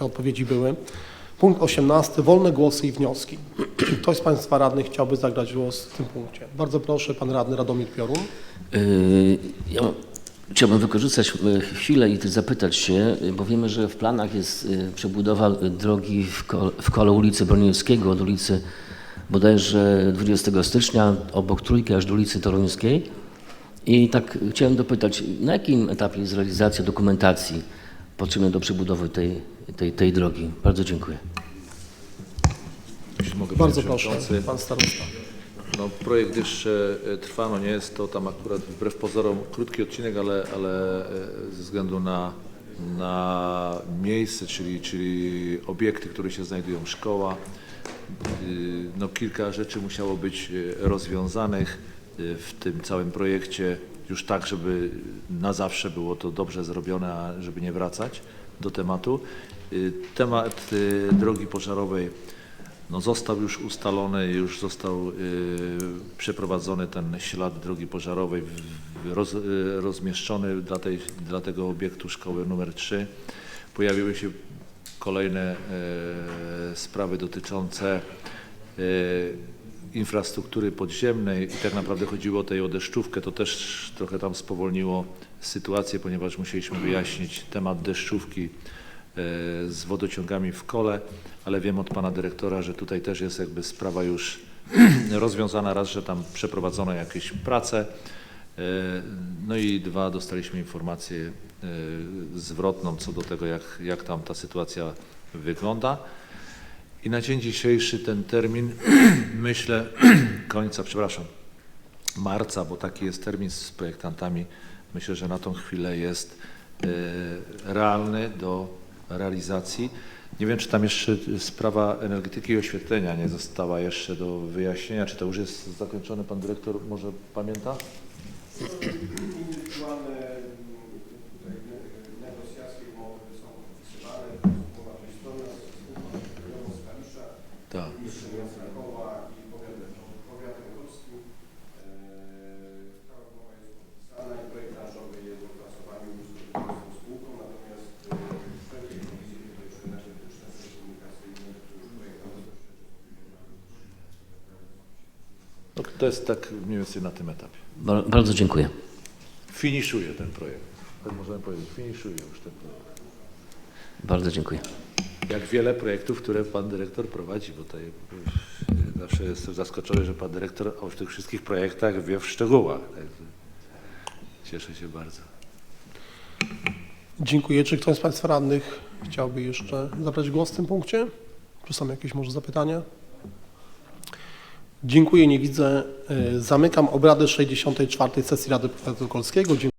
te odpowiedzi były. Punkt 18. Wolne głosy i wnioski. Ktoś z Państwa radnych chciałby zagrać głos w tym punkcie? Bardzo proszę, Pan Radny Radomir Piorun. Yy, Ja chciałbym wykorzystać yy, chwilę i zapytać się, yy, bo wiemy, że w planach jest przebudowa drogi w ko- w kole ulicy Broniewskiego od ulicy bodajże 20 stycznia obok Trójki aż do ulicy Toruńskiej. I tak chciałem dopytać, na jakim etapie jest realizacja dokumentacji potrzebnej do przebudowy tej, tej, tej drogi? Bardzo dziękuję. Mogę, Bardzo proszę. Pan Starosta. No, projekt jeszcze trwa, no nie jest to tam akurat wbrew pozorom krótki odcinek, ale, ale e, ze względu na, na miejsce, czyli, czyli obiekty, które się znajdują, szkoła, y, no kilka rzeczy musiało być e, rozwiązanych w tym całym projekcie już tak, żeby na zawsze było to dobrze zrobione, a żeby nie wracać do tematu. Y, Temat y, drogi pożarowej no został już ustalony, już został y, przeprowadzony ten ślad drogi pożarowej, roz, y, rozmieszczony dla, tej, dla tego obiektu szkoły numer 3. Pojawiły się kolejne y, sprawy dotyczące y, infrastruktury podziemnej i tak naprawdę chodziło o deszczówkę, to też trochę tam spowolniło sytuację, ponieważ musieliśmy wyjaśnić temat deszczówki e, z wodociągami w kole, ale wiem od pana dyrektora, że tutaj też jest jakby sprawa już rozwiązana raz, że tam przeprowadzono jakieś prace, e, no i dwa, dostaliśmy informację e, zwrotną co do tego, jak, jak tam ta sytuacja wygląda. I na dzień dzisiejszy ten termin, myślę, końca, przepraszam, marca, bo taki jest termin z projektantami, myślę, że na tą chwilę jest e, realny do realizacji. Nie wiem, czy tam jeszcze sprawa energetyki i oświetlenia nie została jeszcze do wyjaśnienia, czy to już jest zakończone, pan dyrektor może pamięta? Indywidualne No, to jest tak mniej więcej na tym etapie. Ba- Bardzo dziękuję. Finiszuje ten projekt. Tak możemy powiedzieć, finiszuje już ten projekt. Bardzo dziękuję. Jak wiele projektów, które pan dyrektor prowadzi, bo tutaj zawsze jestem zaskoczony, że pan dyrektor o tych wszystkich projektach wie w szczegółach. Także cieszę się bardzo. Dziękuję. Czy ktoś z Państwa radnych chciałby jeszcze zabrać głos w tym punkcie? Czy są jakieś może zapytania? Dziękuję, nie widzę. E, Zamykam obrady 64. sesji Rady Powiatu Kolskiego. Dziękuję.